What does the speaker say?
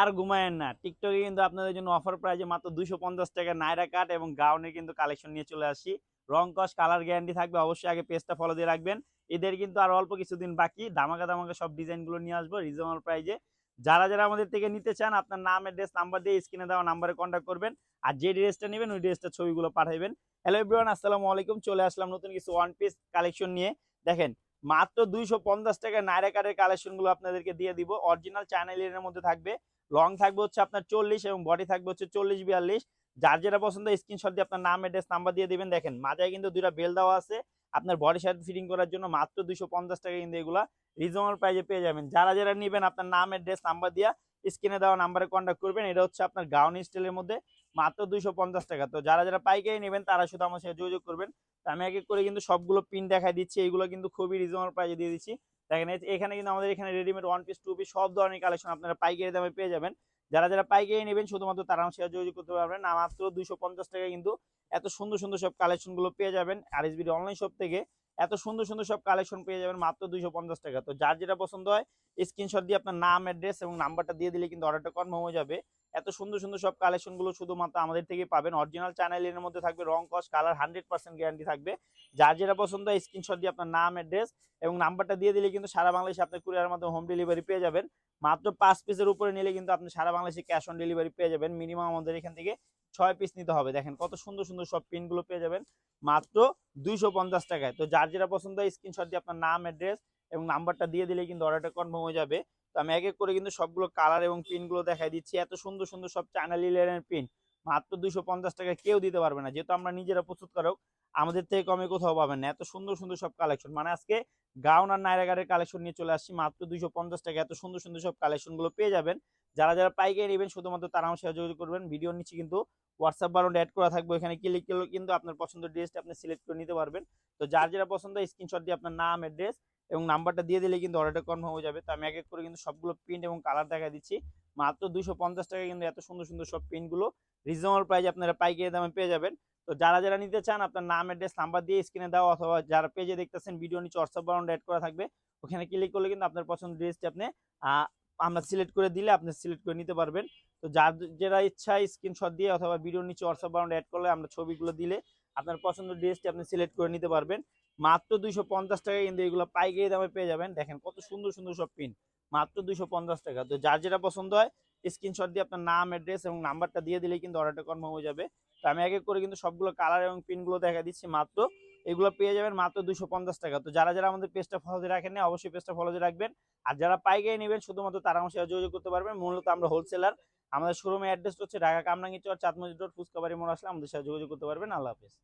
আর ঘুমায়েন না। টিকটকে কিন্তু আপনাদের জন্য অফার প্রাইজে মাত্র দুইশো পঞ্চাশ টাকা নাইরা কাট এবং গাউনের কিন্তু কালেকশন নিয়ে চলে আসি। রং, কস কালার গ্যারান্টি থাকবে, অবশ্যই আগে পেজটা ফলো দিয়ে রাখবেন। এদের কিন্তু আর অল্প কিছুদিন বাকি। দামাকা দামাকা সব ডিজাইনগুলো নিয়ে আসব রিজনেবল প্রাইজে যারা যারা আমাদের থেকে নিতে চান, আপনার নাম অ্যাড্রেস নাম্বার দিয়ে স্ক্রিনে দেওয়া নাম্বারে কন্ট্যাক্ট করবেন। আর যে ড্রেসটা নেবেন, ওই ড্রেসটা ছবিগুলো পাঠাবেন হ্যালো এভরিওয়ান আসসালামু আলাইকুম। চলে আসলাম নতুন কিছু ওয়ান পিস কালেকশন নিয়ে। দেখেন, মাত্র দুইশো পঞ্চাশ টাকা নাইরা কার্ডের কালেকশনগুলো আপনাদেরকে দিয়ে দিব। অরিজিনাল চায়না লিনের মধ্যে থাকবে। লং থাকবে হচ্ছে আপনার চল্লিশ এবং বডি থাকবে হচ্ছে চল্লিশ বিয়াল্লিশ। যার যেটা পছন্দ স্ক্রিনশট দিয়ে আপনার নাম অ্যাড্রেস নাম্বার দিয়ে দিবেন। দেখেন মাথায় কিন্তু দুইটা বেল দেওয়া আছে। আপনার বডি সাথে ফিটিং করার জন্য মাত্র দুইশো পঞ্চাশ টাকা কিন্তু এগুলা রিজনেবল প্রাইজে পেয়ে যাবেন। যারা যারা নেবেন আপনার নাম অ্যাড্রেস নাম্বার দিয়া স্ক্রিনে দেওয়া নাম্বারে কন্ট্যাক্ট করবেন। এটা হচ্ছে আপনার গাউন স্টাইলের মধ্যে মাত্র দুইশো পঞ্চাশ টাকা। তো যারা যারা পাইকারি নেবেন, তারা শুধু আমার সাথে যোগাযোগ করবেন। আমি এক করে কিন্তু সবগুলো পিন দেখাই দিচ্ছি। এগুলো কিন্তু খুবই রিজনেবল প্রাইজে দিয়ে দিচ্ছি। দেখেন এখানে কিন্তু আমাদের এখানে readymade one piece two piece সব ধরনের কালেকশন আপনারা পাইকারি দামে পেয়ে যাবেন। যারা যারা পাইকারি নেবেন, শুধুমাত্র তারা সাথে যোগাযোগ করতে পারবেন না, মাত্র দুইশো পঞ্চাশ টাকা কিন্তু এত সুন্দর সুন্দর সব কালেকশনগুলো পেয়ে যাবেন। আর এসবিডি অনলাইন শপ থেকে এত সুন্দর সুন্দর সব কালেকশন পেয়ে যাবেন মাত্র দুইশো পঞ্চাশ টাকা। তো যার যেটা পছন্দ হয় স্ক্রিনশট দিয়ে আপনার নাম অ্যাড্রেস এবং নাম্বারটা দিয়ে দিলে কিন্তু অর্ডারটা কনফার্ম হয়ে যাবে। এত সুন্দর সুন্দর সব কালেকশনগুলো শুধুমাত্র আমাদের থেকে পাবেন। অরিজিনাল চ্যানেলের মধ্যে থাকবে রং, কস কালার হান্ড্রেড পার্সেন্ট গ্যারান্টি থাকবে। যার যেটা পছন্দ হয় স্ক্রিনশট দিয়ে আপনার নাম অ্যাড্রেস এবং নাম্বারটা দিয়ে দিলে কিন্তু সারা বাংলাদেশে আপনি কুরিয়ার মাধ্যমে হোম ডেলিভারি পেয়ে যাবেন। মাত্র পাঁচ পিসের উপরে নিলে কিন্তু আপনি সারা বাংলাদেশে ক্যাশ অন ডেলিভারি পেয়ে যাবেন। মিনিমাম আমাদের এখান থেকে ছয় পিস নিতে হবে। দেখেন কত সুন্দর সুন্দর সব পিনগুলো পেয়ে যাবেন। মাত্র দুইশো পঞ্চাশ টাকায়। তো যার যেটা পছন্দ হয় স্ক্রিনশট দিয়ে আপনার নাম অ্যাড্রেস এবং নাম্বারটা দিয়ে দিলে কিন্তু অর্ডারটা কনফার্ম হয়ে যাবে। তো আমি এক এক করে কিন্তু সবগুলো কালার এবং পিনগুলো দেখাই দিচ্ছি। এত সুন্দর সুন্দর সব চায়না লিলেনের পিন মাত্র দুইশো পঞ্চাশ টাকা কেউ দিতে পারবে না। যেহেতু আমরা নিজেরা প্রস্তুত প্রস্তুতকারক আমাদের থেকে কমে কোথাও পাবেন না। এত সুন্দর সুন্দর সব কালেকশন মানে আজকে গাউন আর নাইরাগারের কালেকশন নিয়ে চলে আসছি। মাত্র দুইশো পঞ্চাশ টাকা এত সুন্দর সুন্দর সব কালেকশনগুলো পেয়ে যাবেন। যারা যারা পাইকারি নেবেন, শুধুমাত্র তারা আমার সাথে যোগাযোগ করবেন। ভিডিওর নিচে কিন্তু হোয়াটসঅ্যাপ বারণ অ্যাড করা থাকবে। এখানে ক্লিক করলে কিন্তু আপনার পছন্দের ড্রেসটা আপনি সিলেক্ট করে নিতে পারবেন। তো যার যেটা পছন্দ স্ক্রিনশট দিয়ে আপনার নাম অ্যাড্রেস এবং নাম্বারটা দিয়ে দিলে কিন্তু অর্ডারটা কনফার্ম হয়ে যাবে। তো আমি এক এক করে কিন্তু সবগুলো প্রিন্ট এবং কালার দেখা দিচ্ছি। মাত্র দুশো পঞ্চাশ টাকা কিন্তু এত সুন্দর সুন্দর সব প্রিন্টগুলো রিজনেবল প্রাইস আপনারা পাইকারি দামে পেয়ে যাবেন। তো যারা যারা নিতে চান, আপনার নাম অ্যাড্রেস নাম্বার দিয়ে স্ক্রিনে দাও অথবা যারা পেজে দেখতেছেন ভিডিও নিচে হোয়াটসঅ্যাপ বারণ অ্যাড করা থাকবে। ওখানে ক্লিক করলে কিন্তু আপনার পছন্দের ড্রেসটি আপনি আমরা সিলেক্ট করে দিলে আপনি সিলেক্ট করে নিতে পারবেন। তো যার, যারা ইচ্ছা স্ক্রিনশট দিয়ে অথবা ভিডিওর নিচে হোয়াটসঅ্যাপ বারণ অ্যাড করলে আমরা ছবিগুলো দিলে আপনার পছন্দের ড্রেসটি আপনি সিলেক্ট করে নিতে পারবেন। মাত্র দুইশো পঞ্চাশ টাকা কিন্তু এগুলো পাইকারি দামে পেয়ে যাবেন। দেখেন কত সুন্দর সুন্দর সব পিন মাত্র দুইশো পঞ্চাশ টাকা। তো যার যেটা পছন্দ হয় স্ক্রিনশট দিয়ে আপনার নাম অ্যাড্রেস এবং নাম্বারটা দিয়ে দিলেই কিন্তু অর্ডারটা কনফার্ম হয়ে যাবে। তো আমি এক এক করে কিন্তু সবগুলো কালার এবং পিনগুলো দেখা দিচ্ছি মাত্র। এগুলো পেয়ে যাবেন মাত্র দুশো পঞ্চাশ টাকা। তো যারা যারা আমাদের পেজটা দিয়ে রাখেন না, অবশ্যই পেজটা দিয়ে রাখবেন। আর যারা পাইকারি নেবেন শুধুমাত্র তারা আমার সাথে যোগাযোগ করতে পারবেন। মূলত আমরা হোলসেলার আমাদের শোরুমের অ্যাড্রেস হচ্ছে ঢাকা কামরাঙ্গি চর চাঁদমজিদ রোড ফুচকাবাড়ি মোড় আসলে আমাদের সাথে যোগাযোগ করতে পারবেন। আল্লাহ হাফেজ।